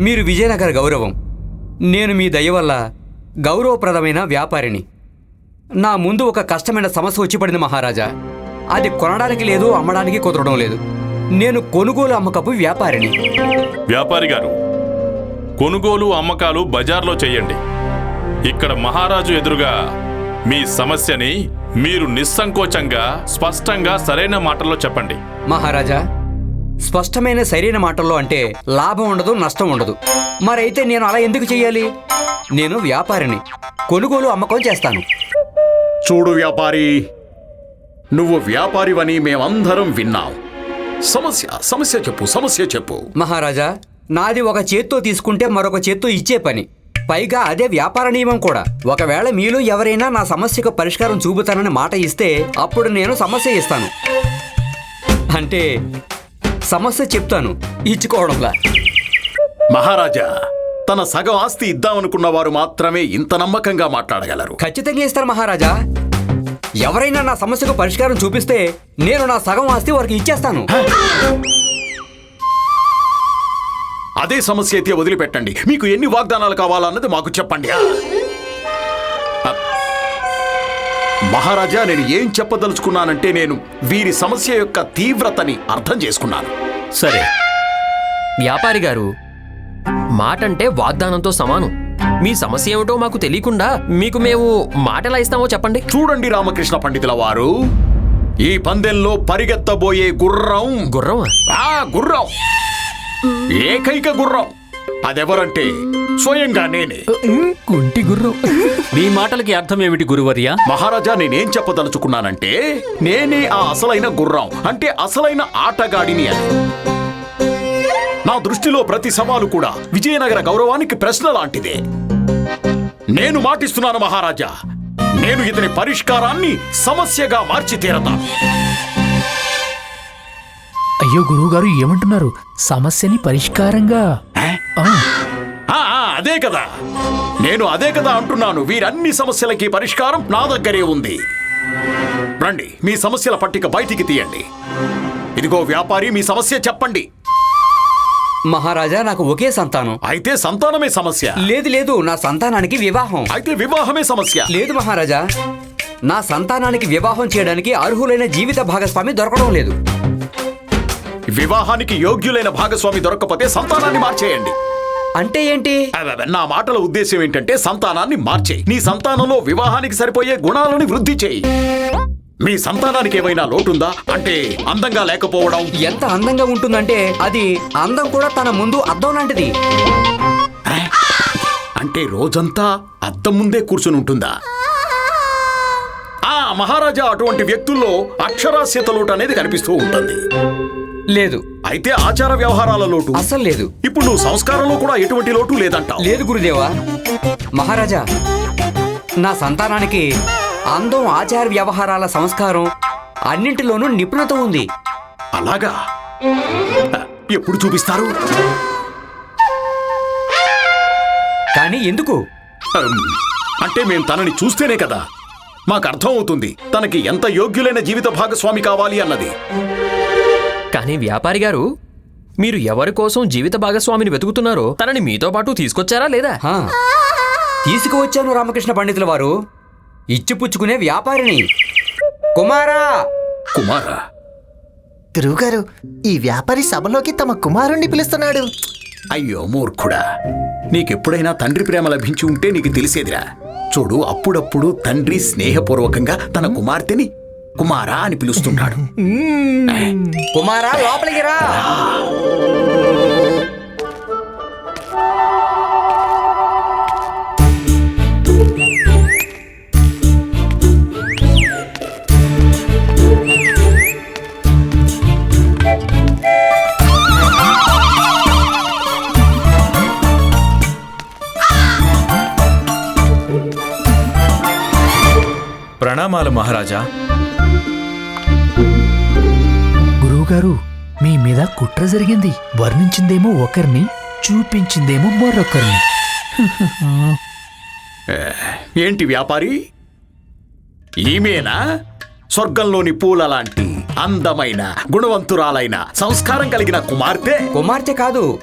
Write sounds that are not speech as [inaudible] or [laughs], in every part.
మీరు విజయనగర గౌరవం. నేను మీ దయ వల్ల గౌరవప్రదమైన వ్యాపారిని. నా ముందు ఒక కష్టమైన సమస్య వచ్చి పడింది మహారాజా. అది కొనడానికి లేదు అమ్మడానికి కుదరడం లేదు. నేను కొనుగోలు అమ్మకపు వ్యాపారిని. వ్యాపారి గారు కొనుగోలు అమ్మకాలు బజార్లో చెయ్యండి ఇక్కడ మహారాజు ఎదురుగా మీ సమస్యని మీరు నిస్సంకోచంగా స్పష్టంగా సరైన మాటల్లో చెప్పండి. మహారాజా స్పష్టమైన సరైన మాటల్లో అంటే లాభం ఉండదు నష్టం ఉండదు. మరైతే నేను అలా ఎందుకు చెయ్యాలి? నేను వ్యాపారిని. కొనుగోలు అమ్మకం చేస్తాను. చూడు వ్యాపారి నువ్వు వ్యాపారివని మేమందరం విన్నాం. సమస్య సమస్య చెప్పు సమస్య చెప్పు. మహారాజా నాది ఒక చేత్తో తీసుకుంటే మరొక చేత్తో ఇచ్చే పని. పైగా అదే వ్యాపార నియమం కూడా. ఒకవేళ మీలో ఎవరైనా నా సమస్యకు పరిష్కారం చూపుతానని మాట ఇస్తే అప్పుడు నేను సమస్య ఇస్తాను. అంటే సమస్య చెప్తాను. ఇచ్చుకోవడంలా. మహారాజా తన సగం ఆస్తి ఇద్దామనుకున్న వారు మాత్రమే ఇంత నమ్మకంగా మాట్లాడగలరు. ఖచ్చితంగా ఇస్తాను మహారాజా. ఎవరైనా నా సమస్యకు పరిష్కారం చూపిస్తే నేను నా సగం ఆస్తి వారికి ఇచ్చేస్తాను. అదే సమస్య అయితే వదిలిపెట్టండి. మీకు ఎన్ని వాగ్దానాలు కావాలన్నది మాకు చెప్పండి. మహారాజా నేను ఏం చెప్పదలుచుకున్నానంటే నేను వీరి సమస్య యొక్క తీవ్రతని అర్థం చేసుకున్నాను. సరే. వ్యాపారి గారు మాటంటే వాగ్దానంతో సమానం. మీ సమస్య ఏమిటో మాకు తెలియకుండా మీకు మేము మాట ఎలా ఇస్తామో చెప్పండి. చూడండి రామకృష్ణ పండితుల వారు ఈ పందెంలో పరిగెత్తబోయే గుర్రం గుర్రమా? ఆ గుర్రం. ఏకైక గుర్రం. అదెవరంటే? స్వయంగా నేనే. కుంటి గుర్రం. మీ మాటలకి అర్థం ఏమిటి గురువర్య? మహారాజా నేనేం చెప్పదలుచుకున్నానంటే నేనే ఆ అసలైన గుర్రం అంటే అసలైన ఆటగాడిని అని. నా దృష్టిలో ప్రతి సవాలు కూడా విజయనగర గౌరవానికి ప్రశ్న లాంటిదే. నేను మాటిస్తున్నాను మహారాజా నేను ఇతని పరిష్కారాన్ని సమస్యగా మార్చి తీరతాను. అయ్యో గురువుగారు ఏమంటున్నారు? సమస్యని పరిష్కారంగా. అదే కదా. నేను అదే కదా అంటున్నాను. వీరన్ని సమస్యలకి పరిష్కారం నా దగ్గరే ఉంది. రండి మీ సమస్యల పట్టిక బయటికి తీయండి. ఇదిగో వ్యాపారి మీ సమస్య చెప్పండి. మహారాజా నాకు ఒకే సంతానం. అయితే సంతానమే సమస్య. లేదు లేదు నా సంతానానికి వివాహం. అయితే వివాహమే సమస్య. లేదు మహారాజా. నా సంతానానికి వివాహం చేయడానికి అర్హులైన జీవిత భాగస్వామి దొరకడం లేదు. వివాహానికి యోగ్యులైన భాగస్వామి దొరకకపోతే సంతానాన్ని మార్చేయండి. అంటే ఏంటి? నా మాటల ఉద్దేశం ఏంటంటే సంతానాన్ని మార్చేయి. నీ సంతానంలో వివాహానికి సరిపోయే గుణాలని వృద్ధి చేయి. మీ సంతానానికి ఏమైనా లోటుందా? అంటే అందంగా లేకపోవడం. ఎంత అందంగా ఉంటుందంటే అది అందం కూడా తన ముందు అద్దం లాంటిది. అంటే రోజంతా అద్దం ముందే కూర్చుని ఉంటుందా? ఆ మహారాజా అటువంటి వ్యక్తుల్లో అక్షరాస్యత లోటు అనేది కనిపిస్తూ ఉంటుంది. లేదు. అయితే ఆచార వ్యవహారాల లోటు? అస్సలు లేదు. ఇప్పుడు నువ్వు సంస్కారంలో కూడా ఎటువంటి లోటు లేదంటావు? లేదు గురుదేవా. మహారాజా నా సంతానానికి అందం ఆచార వ్యవహారాల సంస్కారం అన్నింటిలోనూ నిపుణత ఉంది. అలాగా? ఎప్పుడు చూపిస్తారు? కానీ ఎందుకు? అంటే మేం తనని చూస్తేనే కదా. మాకు అర్థం అవుతుంది తనకి ఎంత యోగ్యులైన జీవిత భాగస్వామి కావాలి అన్నది. కానీ వ్యాపారి గారు మీరు ఎవరి కోసం జీవిత భాగస్వామిని వెతుకుతున్నారో తనని మీతో పాటు తీసుకొచ్చారా లేదా? హా, తీసుకువచ్చాను రామకృష్ణ పండితుల వారు. ఇచ్చిపుచ్చుకునే వ్యాపారిని. కుమారా! కుమారా? గురువుగారు ఈ వ్యాపారి సభలోకి తమ కుమారుణ్ణి పిలుస్తున్నాడు. అయ్యో మూర్ఖుడా నీకెప్పుడైనా తండ్రి ప్రేమ లభించి ఉంటే నీకు తెలిసేదిరా. చూడు అప్పుడప్పుడు తండ్రి స్నేహపూర్వకంగా తన కుమార్తెని కుమారా అని పిలుస్తుంటాడు. కుమారా లోపలికి రా. ప్రణామాలు మహారాజా. గురువుగారు మీ మీద కుట్ర జరిగింది. వర్ణించిందేమో ఒకరిని చూపించిందేమో మరొకరిని. [laughs] ఏంటి వ్యాపారి? ఈమెనా? స్వర్గంలోని పూల లాంటి అందమైన గుణవంతురాలైన సంస్కారం కలిగిన కుమార్తె? కుమార్తె కాదు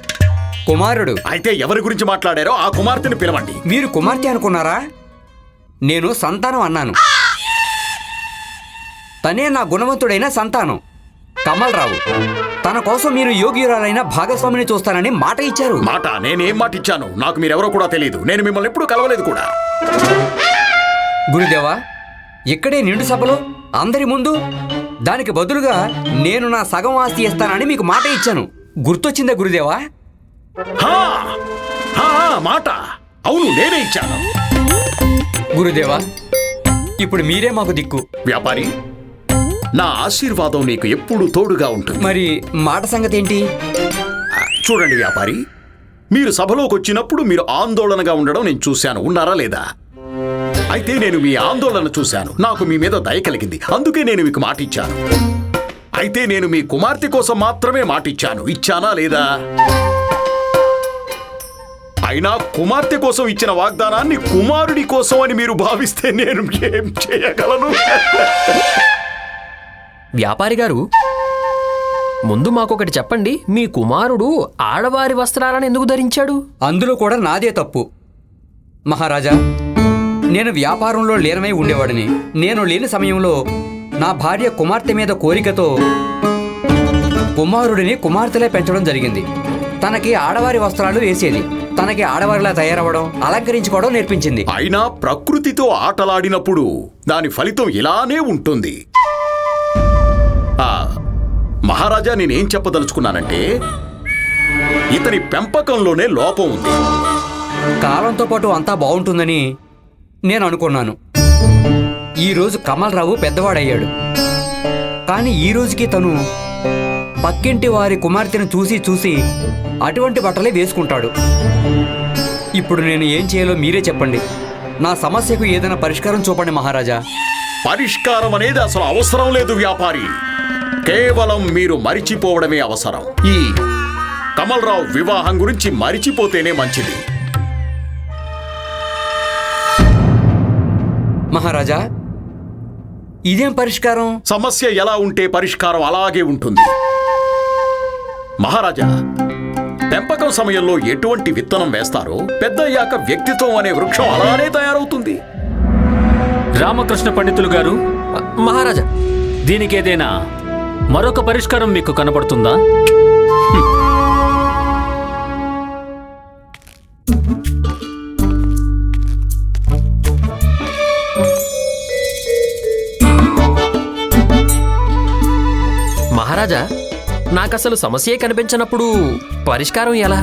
కుమారుడు. అయితే ఎవరి గురించి మాట్లాడారో ఆ కుమార్తెను పిలవండి. మీరు కుమార్తె అనుకున్నారా? నేను సంతానం అన్నాను. తనే నా గుణవంతుడైన సంతానం. కమల్ రావు తన కోసం మీరు యోగ్యురాలైన భాగస్వామిని చూస్తానని మాట ఇచ్చారు. మాట? నేనేం మాట ఇచ్చాను? నాకు మీరెవరో కూడా తెలియదు నేను మిమ్మల్ని ఎప్పుడూ కలవలేదు కూడా. గురుదేవా ఇక్కడే నిండు సభలో అందరి ముందు దానికి బదులుగా నేను నా సగం ఆస్తి ఇస్తానని మీకు మాట ఇచ్చాను. గుర్తొచ్చిందా గురుదేవా? హా! హా, మాట. అవును నేనే ఇచ్చాను. గురుదేవా ఇప్పుడు మీరే మాకు దిక్కు. వ్యాపారి నా ఆశీర్వాదం నీకు ఎప్పుడూ తోడుగా ఉంటుంది. మరి మాట సంగతి ఏంటి చూడండి వ్యాపారి మీరు సభలోకి వచ్చినప్పుడు మీరు ఆందోళనగా ఉండడం నేను చూశాను. ఉన్నారా లేదా? అయితే నేను మీ ఆందోళన చూశాను. నాకు మీ మీద దయ కలిగింది. అందుకే నేను మీకు మాట ఇచ్చాను. అయితే నేను మీ కుమార్తె కోసం మాత్రమే మాట ఇచ్చాను. ఇచ్చానా లేదా? అయినా కుమార్తె కోసం ఇచ్చిన వాగ్దానాన్ని కుమారుడి కోసం అని మీరు భావిస్తే నేను ఏం చేయగలను? వ్యాపారి గారు ముందు మాకొకటి చెప్పండి. మీ కుమారుడు ఆడవారి వస్త్రాలను ఎందుకు ధరించాడు? అందులో కూడా నాదే తప్పు. మహారాజా నేను వ్యాపారంలో లీనమై ఉండేవాడిని. నేను లేని సమయంలో నా భార్య కుమార్తె మీద కోరికతో కుమారుడిని కుమార్తెలే పెంచడం జరిగింది. తనకి ఆడవారి వస్త్రాలు వేసేది తనకి ఆడవారిలా తయారవ్వడం అలంకరించుకోవడం నేర్పించింది. అయినా ప్రకృతితో ఆటలాడినప్పుడు దాని ఫలితం ఇలానే ఉంటుంది. మహారాజా నేనేం చెప్పదలుచుకున్నానంటే ఇతని పెంపకంలోనే లోపం ఉంది. కాలంతో పాటు అంతా బాగుంటుందని నేను అనుకున్నాను. ఈరోజు కమల్ రావు పెద్దవాడయ్యాడు. కానీ ఈ రోజుకి తను పక్కింటి వారి కుమార్తెను చూసి చూసి అటువంటి బట్టలే వేసుకుంటాడు. ఇప్పుడు నేను ఏం చేయాలో మీరే చెప్పండి. నా సమస్యకు ఏదైనా పరిష్కారం చూపండి మహారాజా. పరిష్కారం అనేది అసలు అవసరం లేదు వ్యాపారి. కేవలం మీరు మరిచిపోవడమే అవసరం. ఈ కమల్రావు వివాహం గురించి మరిచిపోతేనే మంచిది. మహారాజా ఇదేం పరిష్కారం? సమస్య ఎలా ఉంటే పరిష్కారం అలాగే ఉంటుంది. మహారాజా పెంపకం సమయంలో ఎటువంటి విత్తనం వేస్తారో పెద్దయ్యాక వ్యక్తిత్వం అనే వృక్షం అలానే తయారవుతుంది. రామకృష్ణ పండితులు గారు మహారాజా దీనికి ఏదైనా మరొక పరిష్కారం మీకు కనబడుతుందా? మహారాజా నాకసలు సమస్యే కనిపించినప్పుడు పరిష్కారం ఎలా?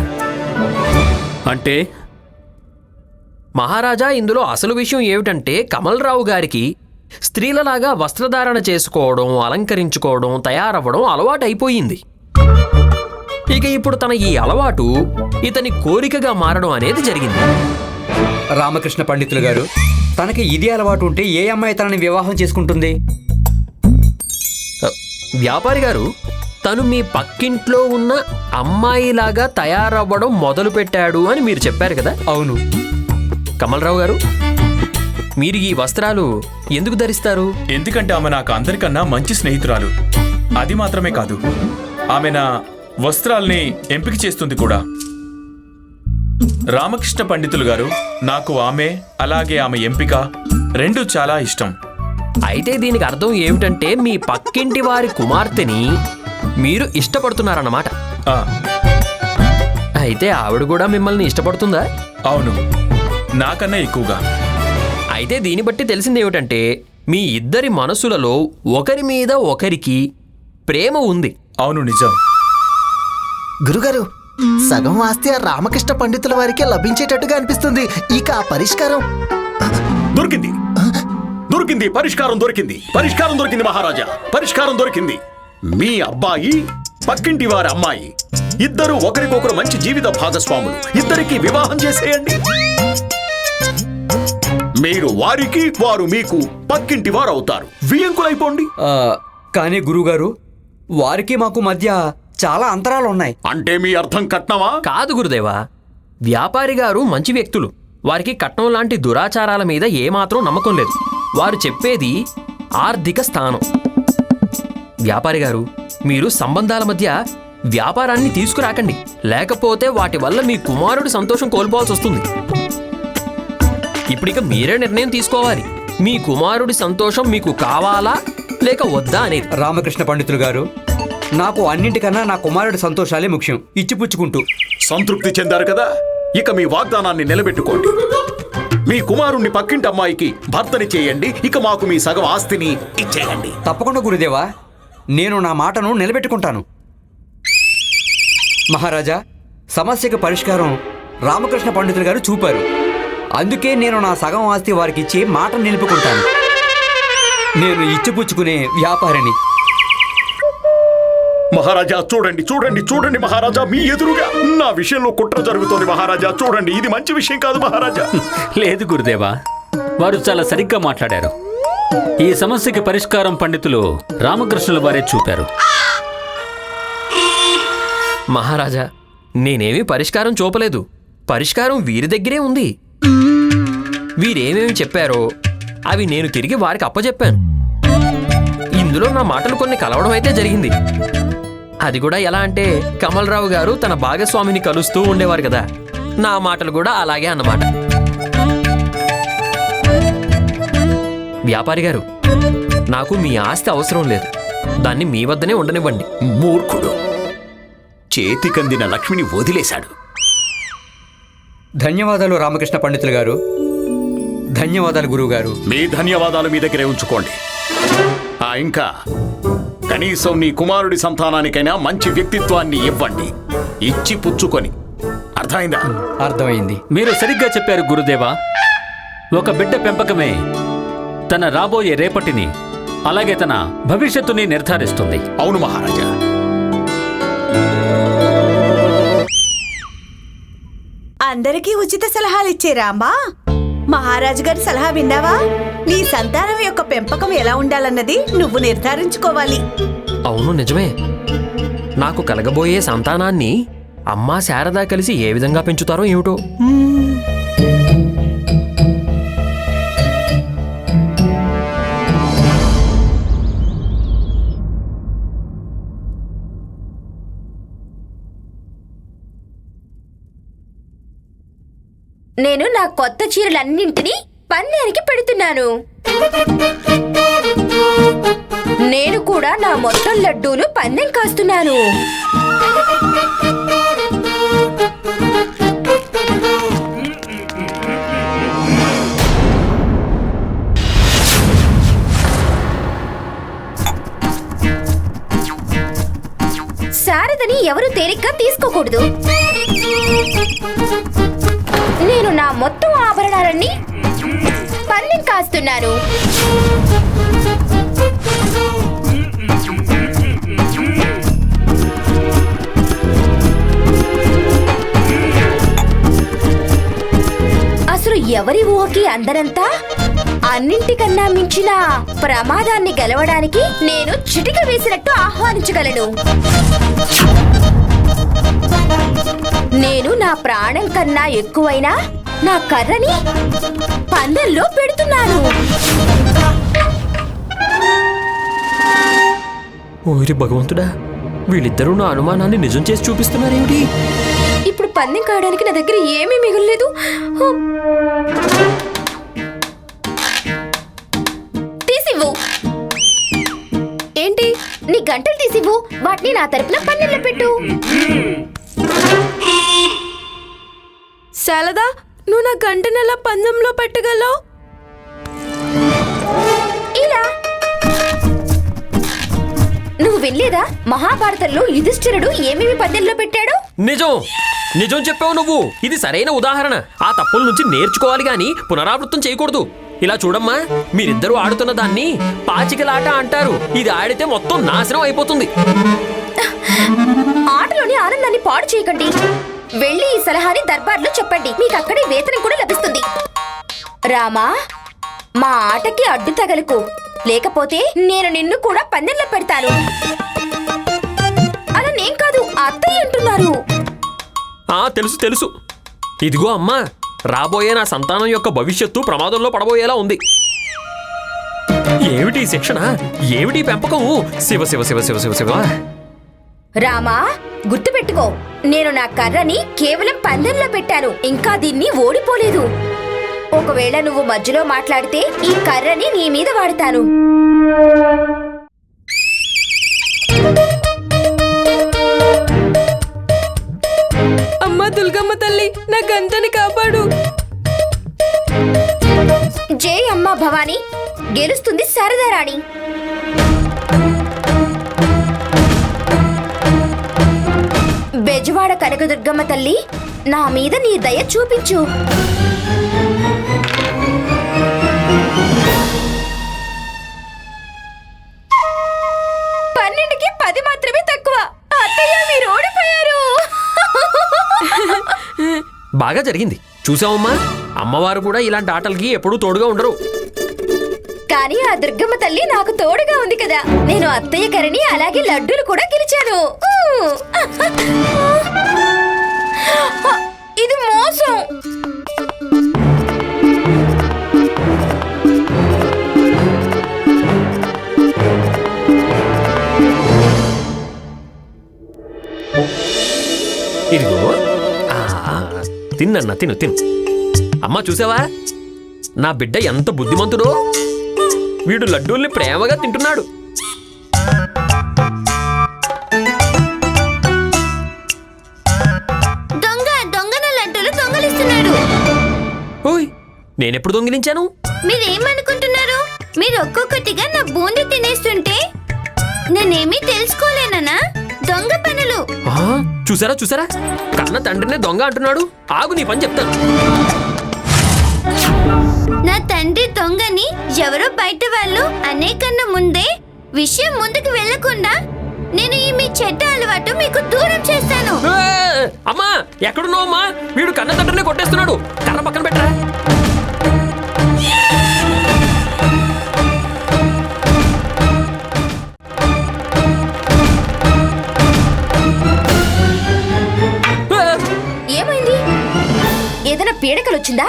అంటే? మహారాజా ఇందులో అసలు విషయం ఏమిటంటే కమల్ రావు గారికి స్త్రీలలాగా వస్త్రధారణ చేసుకోవడం అలంకరించుకోవడం తయారవ్వడం అలవాటు అయిపోయింది ఇక ఇప్పుడు తన ఈ అలవాటు ఇతని కోరికగా మారడం అనేది జరిగింది. రామకృష్ణ పండితులు గారు తనకి ఇది అలవాటు ఉంటే ఏ అమ్మాయి తనని వివాహం చేసుకుంటుంది? వ్యాపారి గారు తను మీ పక్కింట్లో ఉన్న అమ్మాయిలాగా తయారవ్వడం మొదలు పెట్టాడు అని మీరు చెప్పారు కదా? అవును. కమలరావు గారు మీరు ఈ వస్త్రాలు ఎందుకు ధరిస్తారు? ఎందుకంటే ఆమె నాకు అందరికన్నా మంచి స్నేహితురాలు. అది మాత్రమే కాదు ఆమె నా వస్త్రాల్ని ఎంపిక చేస్తుంది కూడా. రామకృష్ణ పండితులు గారు నాకు ఆమె అలాగే ఆమె ఎంపిక రెండు చాలా ఇష్టం. అయితే దీనికి అర్థం ఏమిటంటే మీ పక్కింటి వారి కుమార్తెని మీరు ఇష్టపడుతున్నారన్నమాట. అయితే ఆవిడ కూడా మిమ్మల్ని ఇష్టపడుతుందా? అవును నాకన్నా ఎక్కువగా. అయితే దీన్ని బట్టి తెలిసింది ఏమిటంటే మీ ఇద్దరి మనసులలో ఒకరి మీద ఒకరికి ప్రేమ ఉంది. అవును నిజం. గురుగారు సగం ఆస్తి ఆ రామకృష్ణ పండితుల వారికే లభించేటట్టుగా అనిపిస్తుంది. ఇక ఆ పరిష్కారం? దొరికింది. దొరికింది. పరిష్కారం దొరికింది. పరిష్కారం దొరికింది మహారాజా. పరిష్కారం దొరికింది. మీ అబ్బాయి పక్కింటి వారి అమ్మాయి. ఇద్దరు ఒకరికొకరు మంచి జీవిత భాగస్వాములు. ఇద్దరికి వివాహం చేసేయండి. మీరు వారికి వారు మీకు పక్కింటి వారు అవుతారు వియంకులైపోండి. ఆ, కానీ గురుగారు వారికి మాకు మధ్య చాలా అంతరాలు ఉన్నాయి అంటే మీ అర్థం కట్నమా? కాదు గురుదేవా వ్యాపారి గారు మంచి వ్యక్తులు. వారికి కట్నం లాంటి దురాచారాల మీద ఏమాత్రం నమ్మకం లేదు. వారు చెప్పేది ఆర్థిక స్థానం. వ్యాపారి గారు మీరు సంబంధాల మధ్య వ్యాపారాన్ని తీసుకురాకండి. లేకపోతే వాటి వల్ల మీ కుమారుడి సంతోషం కోల్పోవాల్సి వస్తుంది ఇప్పుడిక మీరే నిర్ణయం తీసుకోవాలి. మీ కుమారుడి సంతోషం మీకు కావాలా? లేక వద్దా అనేది? రామకృష్ణ పండితులు గారు నాకు అన్నింటికన్నా నా కుమారుడి సంతోషాలే ముఖ్యం. ఇచ్చిపుచ్చుకుంటూ. సంతృప్తి చెందారు కదా? ఇక మీ వాగ్దానాన్ని నిలబెట్టుకోండి. మీ కుమారుణ్ణి పక్కింటి అమ్మాయికి భర్తని చేయండి. ఇక మాకు మీ సగం ఆస్తిని ఇచ్చేయండి. తప్పకుండా గురుదేవా నేను నా మాటను నిలబెట్టుకుంటాను. మహారాజా సమస్యకు పరిష్కారం రామకృష్ణ పండితులు గారు చూపారు. అందుకే నేను నా సగం ఆస్తి వారికి ఇచ్చి మాట నిలుపుకుంటాను. నేను ఇచ్చిపుచ్చుకునే వ్యాపారిని. మహారాజా చూడండి చూడండి చూడండి మహారాజా మీ ఎదురుగా నా విషయంలో కుట్ర జరుగుతోంది మహారాజా చూడండి ఇది మంచి విషయం కాదు మహారాజా. [laughs] లేదు గురుదేవా వారు చాలా సరిగ్గా మాట్లాడారు. ఈ సమస్యకి పరిష్కారం పండితులు రామకృష్ణుల వారే చూపారు. మహారాజా నేనేమీ పరిష్కారం చూపలేదు. పరిష్కారం వీరి దగ్గరే ఉంది. వీరేమేమి చెప్పారో అవి నేను తిరిగి వారికి అప్పచెప్పాను ఇందులో నా మాటలు కొన్ని కలవడం అయితే జరిగింది. అది కూడా ఎలా అంటే కమలరావు గారు తన భాగస్వామిని కలుస్తూ ఉండేవారు కదా. నా మాటలు కూడా అలాగే అన్నమాట. వ్యాపారి గారు నాకు మీ ఆస్తి అవసరం లేదు. దాన్ని మీ వద్దనే ఉండనివ్వండి. మూర్ఖుడు. చేతికందిన లక్ష్మిని వదిలేశాడు. ధన్యవాదాలు రామకృష్ణ పండితులు గారు. ధన్యవాదాలు గురువు గారు మీ ధన్యవాదాలు మీ దగ్గరే ఉంచుకోండి. ఆ ఇంకా కనీసం నీ కుమారుడి సంతానానికైనా మంచి వ్యక్తిత్వాన్ని ఇవ్వండి. ఇచ్చి పుచ్చుకొని. అర్థమైందా? అర్థమైంది. మీరు సరిగ్గా చెప్పారు గురుదేవా. ఒక బిడ్డ పెంపకమే తన రాబోయే రేపటిని అలాగే తన భవిష్యత్తుని నిర్ధారిస్తుంది. అవును మహారాజా. అందరికీ ఉచిత సలహాలు ఇచ్చే రాంబా మహారాజు గారి సలహా విన్నావా? నీ సంతానం యొక్క పెంపకం ఎలా ఉండాలన్నది నువ్వు నిర్ధారించుకోవాలి. అవును నిజమే. నాకు కలగబోయే సంతానాన్ని అమ్మా శారద కలిసి ఏ విధంగా పెంచుతారో ఏమిటో? నేను నా కొత్త చీరలన్నింటినీ పందానికి పెడుతున్నాను. నేను కూడా నా మొత్తం లడ్డూలు పందెం కాస్తున్నాను. శారదని ఎవరు తేలిగ్గా తీసుకోకూడదు. మొత్తం ఆభరణాలన్నీ పందెం కాస్తున్నారు. అసలు ఎవరి ఊహకి అందరంతా? అన్నింటికన్నా మించిన ప్రమాదాన్ని గెలవడానికి నేను చిటిక వేసినట్టు ఆహ్వానించగలను. నేను నా ప్రాణం కన్నా ఎక్కువైనా నా కర్రని పందెంలో పెడుతున్నాను. ఓరి భగవంతుడా వీళ్ళిద్దరూ నా అనుమానాన్ని నిజం చేసి చూపిస్తున్నారేమిటి ఇప్పుడు పందెం కాయడానికి నా దగ్గర ఏమీ మిగలలేదు. తీసివ్వు. ఏంటి? నీ గంటలు తీసివ్వు. వాటిని నా తరపున పందెంలో పెట్టు. శారదా నువ్వు నా గంట నెల పందెంలో పెట్టగలవు? ఇలా నువ్వు వినలేదా? మహాభారతంలో యుధిష్ఠిరుడు ఏమేమి పందెంలో పెట్టాడు? నిజం. నిజం చెప్పావు నువ్వు. ఇది సరైన ఉదాహరణ. ఆ తప్పుల నుంచి నేర్చుకోవాలి గాని పునరావృతం చేయకూడదు. ఇలా చూడమ్మా మీరిద్దరూ ఆడుతున్న దాన్ని పాచికలాట అంటారు. ఇది ఆడితే మొత్తం నాశనం అయిపోతుంది. ఆటలోని ఆనందాన్ని పాడు చేయకండి. వెళ్ళి ఈ సలహాని దర్బార్లో చెప్పండి. మీకు అక్కడే వేతనం కూడా లభిస్తుంది. రామా మా ఆటకి అడ్డు తగలకు. లేకపోతే నేను నిన్ను కూడా పందెంలో పెడతాను. అలా నేను కాదు అత్తయ్య అంటున్నారు. ఆ తెలుసు తెలుసు. ఇదిగో అమ్మా రాబోయే నా సంతానం యొక్క భవిష్యత్తు ప్రమాదంలో పడబోయేలా ఉంది. ఏమిటి శిక్షణ? ఏమిటి పెంపకము పెంపకం? శివ శివ శివ శివ శివ శివ. రామా గుర్తుపెట్టుకో నేను నా కర్రని కేవలం పందెంలో పెట్టాను. ఇంకా దీన్ని ఓడిపోలేదు. ఒకవేళ నువ్వు మధ్యలో మాట్లాడితే ఈ కర్రని నీ మీద వాడతాను. అమ్మా దుర్గమ్మ తల్లి నా గంటని కాపాడు. జై అమ్మా భవానీ. గెలుస్తుంది శారదారాణి బెజవాడ కనకదుర్గమ్మ తల్లి నా మీద నీ దయ చూపించు. పన్నెండుకి పది మాత్రమే తక్కువ. అత్తయ్య మీరు ఓడిపోయారు. బాగా జరిగింది. చూసావమ్మా? అమ్మవారు కూడా ఇలాంటి ఆటలకి ఎప్పుడూ తోడుగా ఉండరు. కానీ ఆ దుర్గమ్మ తల్లి నాకు తోడుగా ఉంది కదా. నేను అత్తయ్య కరిని అలాగే లడ్డూలు కూడా గెలిచాను! ఇది మోసం. ఇదిగో. తిన్నన్న తిను తిను. అమ్మా చూసావా? నా బిడ్డ ఎంత బుద్ధిమంతుడో. వీడు లడ్డూల్ని ప్రేమగా తింటున్నాడు. నేనెప్పుడు దొంగిలించాను? మీరేమనుకుంటున్నారు? మీరు ఒక్కొక్కటిగా నా బూంది తినేస్తుంటే నేనేమీ తెలుసుకోలేనా దొంగ పనులు. ఆ, చూసారా చూసారా? కన్న తండ్రినే దొంగ అంటున్నాడు. ఆగు నీ పని చెప్తాను. నా తండ్రి దొంగని ఎవరో బయట వాళ్ళు అనేకన్నా ముందే విషయం ముందుకు వెళ్ళకుండా నేను ఈ మీ చెడ్డ అలవాటు మీకు దూరం చేస్తాను. ఏ, అమ్మా ఎక్కడున్నావు అమ్మా? వీడు కన్న తండ్రినే కొట్టేస్తున్నాడు. వచ్చిందా?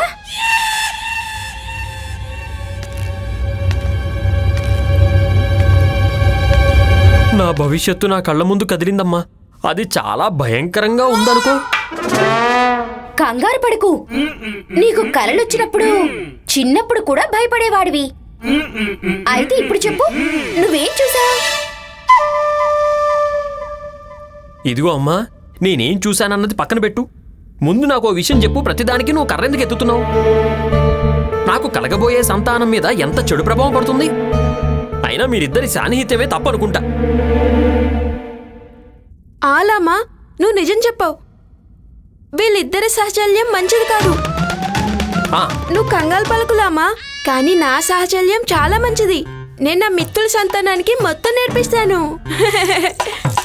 నా భవిష్యత్తు నా కళ్ళ ముందు కదిలిందమ్మా. అది చాలా భయంకరంగా ఉందనుకో. కంగారు పడకు. నీకు కలలొచ్చినప్పుడు చిన్నప్పుడు కూడా భయపడేవాడివి. అయితే ఇప్పుడు చెప్పు నువ్వేం చూసావు? ఇదిగో అమ్మా నేనేం చూశానన్నది పక్కన పెట్టు. ముందు నాకు విషయం చెప్పు ప్రతిదానికి నువ్వు కర్రెందుకు ఎత్తుతున్నావు? నాకు కలగబోయే సంతానం మీద ఎంత చెడు ప్రభావం పడుతుంది? అయినా మీరిద్దరి సాన్నిహిత్యమే తప్పనుకుంటా. ఆలామా నువ్వు నిజం చెప్పావు. వీళ్ళిద్దరి సహచల్యం మంచిది కాదు. ఆ, నువ్వు కంగాలు పలుకులామా కానీ నా సహచల్యం చాలా మంచిది. నేను నా మిత్రుల సంతానానికి మొత్తం నేర్పిస్తాను. [laughs]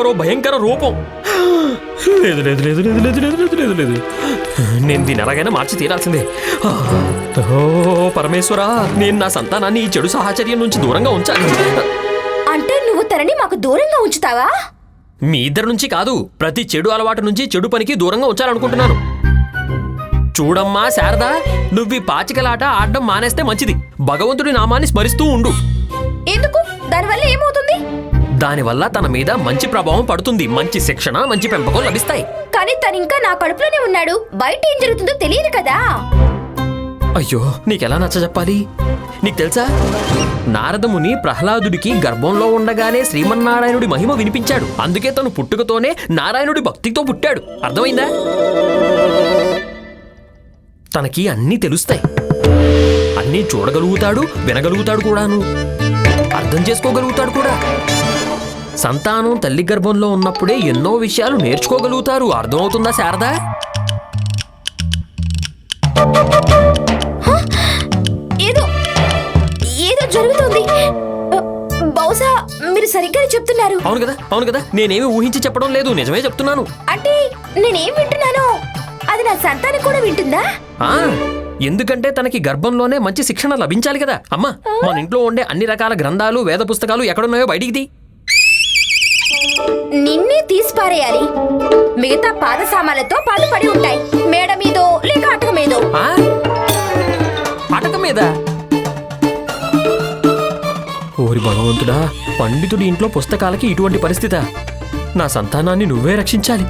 మరో భయంకర రూపం. లేదు లేదు లేదు లేదు లేదు లేదు లేదు లేదు లేదు. నేను దీన్ని ఎలాగైనా మార్చి తీరాల్సిందే. ఓ పరమేశ్వరా నేను నా సంతానాన్ని ఈ చెడు సాహచర్యం నుంచి దూరంగా ఉంచాలి. అంటే నువ్వు తనని మాకు దూరంగా ఉంచుతావా? మీ ఇద్దరి నుంచి కాదు ప్రతి చెడు అలవాటు నుంచి చెడు పనికి దూరంగా ఉంచాలనుకుంటున్నాను. చూడమ్మా శారదా నువ్వు ఈ పాచికలాట ఆడడం మానేస్తే మంచిది. భగవంతుడి నామాన్ని స్మరిస్తూ ఉండు. ఎందుకు? దానివల్ల ఏమవుతుంది? దానివల్ల తన మీద మంచి ప్రభావం పడుతుంది. మంచి శిక్షణ మంచి పెంపకం లభిస్తాయి. కానీ తను ఇంకా నా కడుపులోనే ఉన్నాడు. బయట ఏం జరుగుతుందో తెలియదు కదా. అయ్యో నీకెలా నచ్చ చెప్పాలి? నీకు తెలుసా? నారదముని ప్రహ్లాదుడికి గర్భంలో ఉండగానే శ్రీమన్నారాయణుడి మహిమ వినిపించాడు. అందుకే తను పుట్టుకతోనే నారాయణుడి భక్తితో పుట్టాడు. అర్థమైందా? తనకి అన్నీ తెలుస్తాయి. అన్నీ చూడగలుగుతాడు వినగలుగుతాడు కూడాను. అర్థం చేసుకోగలుగుతాడు కూడా. సంతానం తల్లి గర్భంలో ఉన్నప్పుడే ఎన్నో విషయాలు నేర్చుకోగలుగుతారు. అర్థమవుతుందా శారదా? ఏదో ఏదో జరుగుతుంది. బహుశా మీరు సరి సరిగ్గా చెప్తున్నారు. అవును కదా అవును కదా. నేనేమి ఊహించి చెప్పడం లేదు నిజమే చెప్తున్నాను. అంటే నేనేం వింటున్నాను? అది నా సంతానం కూడా వింటుందా? ఆ ఎందుకంటే తనకి గర్భంలోనే మంచి శిక్షణ లభించాలి కదా. అమ్మా మన ఇంట్లో ఉండే అన్ని రకాల గ్రంథాలు వేద పుస్తకాలు ఎక్కడున్నాయో బయటికి నిన్నే తీసిపారేయాలి. మిగతా పాద సామాన్లతో పాటు పడి ఉంటాయి. మేడ మీదో లేక అటక మీదో? ఆ? అటక మీద? ఓరి భగవంతుడా పండితుడి ఇంట్లో పుస్తకాలకి ఇటువంటి పరిస్థితి. నా సంతానాన్ని నువ్వే రక్షించాలి.